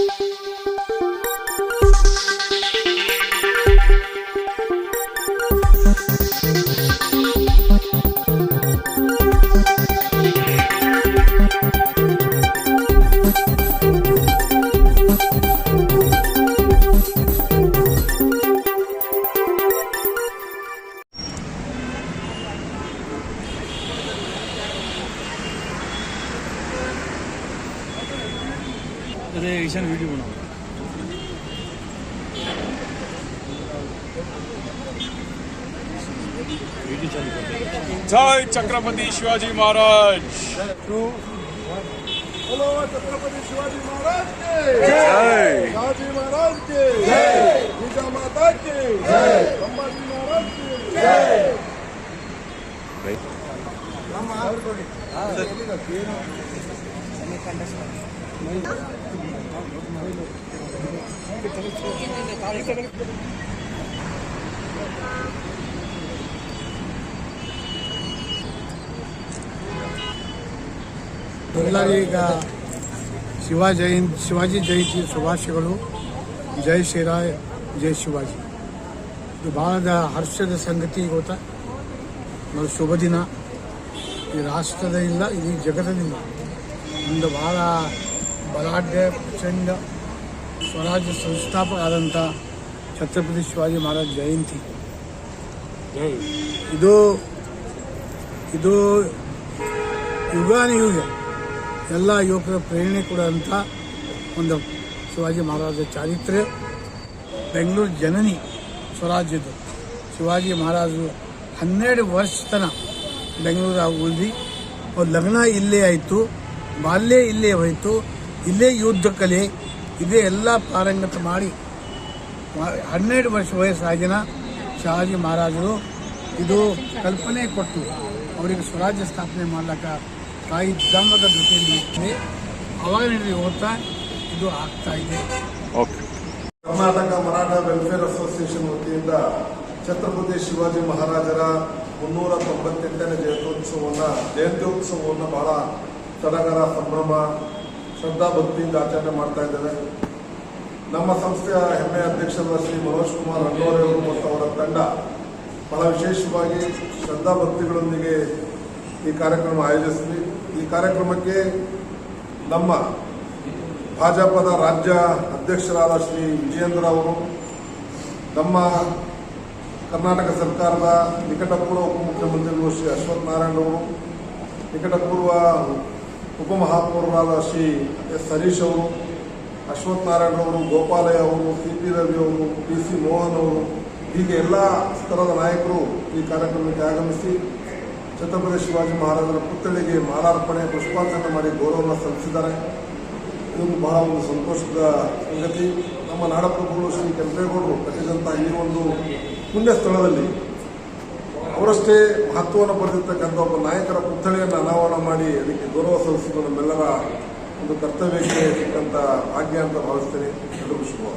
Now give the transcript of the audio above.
Thank you. Ishan video बनाओ video चालू कर जय छत्रपती शिवाजी महाराज बोलो छत्रपति शिवाजी महाराज के जय शिवाजी महाराज के गीता माता के संभाजी महाराज के ಎಲ್ಲರೂ ಈಗ ಶಿವ ಜಯಂತಿ, ಶಿವಾಜಿ ಜಯಂತಿ ಶುಭಾಶಯಗಳು. ಜೈ ಶ್ರೀರಾಯ್, ಜೈ ಶಿವಾಜಿ. ಇದು ಭಾಳ ಹರ್ಷದ ಸಂಗತಿ ಗೊತ್ತ? ನಾವು ಶುಭ ದಿನ. ಈ ರಾಷ್ಟ್ರದ ಇಲ್ಲ ಇಡೀ ಜಗತ್ತದಿಂದ ಒಂದು ಬಹಳ ಬಲಾಢ್ಯ ಪ್ರಚಂಡ ಸ್ವರಾಜ್ಯ ಸಂಸ್ಥಾಪಕ ಆದಂಥ ಛತ್ರಪತಿ ಶಿವಾಜಿ ಮಹಾರಾಜ್ ಜಯಂತಿ. ಇದು ಇದು ಯುಗಾನುಯುಗ ಎಲ್ಲ ಯುವಕರ ಪ್ರೇರಣೆ ಕೊಡುವಂಥ ಒಂದು ಶಿವಾಜಿ ಮಹಾರಾಜ ಚಾರಿತ್ರೆ ಬೆಂಗಳೂರು ಜನನಿ ಸ್ವರಾಜ್ಯದ್ದು. ಶಿವಾಜಿ ಮಹಾರಾಜರು ಹನ್ನೆರಡು ವರ್ಷ ತನ ಬೆಂಗಳೂರಾಗ ಉಳಿದು ಅವ್ರ ಲಗ್ನ ಇಲ್ಲೇ ಆಯಿತು ಬಾಲ್ಯ ಇಲ್ಲೇ ಹೋಯಿತು. ಇಲ್ಲೇ ಯುದ್ಧ ಕಲೆ ಇದೇ ಎಲ್ಲ ಪಾರಂಗತ ಮಾಡಿ ಹನ್ನೆರಡು ವರ್ಷ ವಯಸ್ಸಾಗಿನ ಶಿವಾಜಿ ಮಹಾರಾಜರು ಇದು ಕಲ್ಪನೆ ಕೊಟ್ಟು ಅವರಿಗೆ ಸ್ವರಾಜ್ಯ ಸ್ಥಾಪನೆ ಮಾಡ್ಲಿಕ್ಕೆ ತಾಯಿ ಧರ್ಮದ ಜೊತೆಯಲ್ಲಿ ಇರ್ತದೆ ಅವಾಗ ಹೋಗ್ತಾ ಓದ್ತಾ ಇದು ಆಗ್ತಾ ಇದೆ. Okay Karnataka Maratha welfare association ವತಿಯಿಂದ ಛತ್ರಪತಿ ಶಿವಾಜಿ ಮಹಾರಾಜರ ಮುನ್ನೂರ ತೊಂಬತ್ತೆಂಟನೇ ಜಯಂತ್ಯೋತ್ಸವವನ್ನು ಜಯಂತ್ಯೋತ್ಸವವನ್ನು ಬಹಳ ಸಡಗರ ಸಂಭ್ರಮ ಶ್ರದ್ಧಾ ಭಕ್ತಿಯಿಂದ ಆಚರಣೆ ಮಾಡ್ತಾ ಇದ್ದೇವೆ. ನಮ್ಮ ಸಂಸ್ಥೆಯ ಹೆಮ್ಮೆಯ ಅಧ್ಯಕ್ಷರಾದ ಶ್ರೀ ಮನೋಜ್ ಕುಮಾರ್ ಅವರು ಮತ್ತು ಅವರ ತಂಡ ಬಹಳ ವಿಶೇಷವಾಗಿ ಶ್ರದ್ಧಾ ಭಕ್ತಿಗಳೊಂದಿಗೆ ಈ ಕಾರ್ಯಕ್ರಮ ಆಯೋಜಿಸಿದ್ವಿ ಈ ಕಾರ್ಯಕ್ರಮಕ್ಕೆ ನಮ್ಮ ಭಾಜಪದ ರಾಜ್ಯ ಅಧ್ಯಕ್ಷರಾದ ಶ್ರೀ ವಿಜಯೇಂದ್ರ ಅವರು, ನಮ್ಮ ಕರ್ನಾಟಕ ಸರ್ಕಾರದ ನಿಕಟಪೂರ್ವ ಉಪಮುಖ್ಯಮಂತ್ರಿಗಳು ಶ್ರೀ ಅಶ್ವಥ್ ನಾರಾಯಣ ಅವರು, ನಿಕಟಪೂರ್ವ ಉಪಮಹಾಪೌರರಾದ ಶ್ರೀ ಎಸ್. ಹರೀಶ್ ಅವರು, ಅಶ್ವಥ್ ನಾರಾಯಣ ಅವರು, ಗೋಪಾಲಯ್ಯ ಅವರು ಸಿ ಪಿ ರವಿ ಅವರು ಪಿ ಸಿ ಮೋಹನ್ ಅವರು, ಹೀಗೆ ಎಲ್ಲ ಸ್ತರದ ನಾಯಕರು ಈ ಕಾರ್ಯಕ್ರಮಕ್ಕೆ ಆಗಮಿಸಿ ಛತ್ರಪತಿ ಶಿವಾಜಿ ಮಹಾರಾಜರ ಪುತ್ಥಳಿಗೆ ಮಾಲಾರ್ಪಣೆ, ಪುಷ್ಪಾರ್ಚನೆ ಮಾಡಿ ಗೌರವವನ್ನು ಸಲ್ಲಿಸಿದ್ದಾರೆ. ಇದೊಂದು ಬಹಳ ಒಂದು ಸಂತೋಷದ ಸಂಗತಿ. ನಮ್ಮ ನಾಡಪ್ರಭುಗಳು ಶ್ರೀ ಕೆಂಪೇಗೌಡರು ಕಟ್ಟಿದಂಥ ಈ ಒಂದು ಪುಣ್ಯ ಸ್ಥಳದಲ್ಲಿ ಅವರಷ್ಟೇ ಮಹತ್ವವನ್ನು ಪಡೆದಿರ್ತಕ್ಕಂಥ ಒಬ್ಬ ನಾಯಕರ ಪುತ್ಥಳಿಯನ್ನು ಅನಾವರಣ ಮಾಡಿ ಅದಕ್ಕೆ ಗೌರವ ಸಲ್ಲಿಸಿಕೊಂಡು ನಮ್ಮೆಲ್ಲರ ಒಂದು ಕರ್ತವ್ಯಕ್ಕೆ ಸಿಕ್ಕಂಥ ಭಾಗ್ಯ ಅಂತ ಭಾವಿಸ್ತೇನೆ. ಎಲ್ಲರಿಗೂ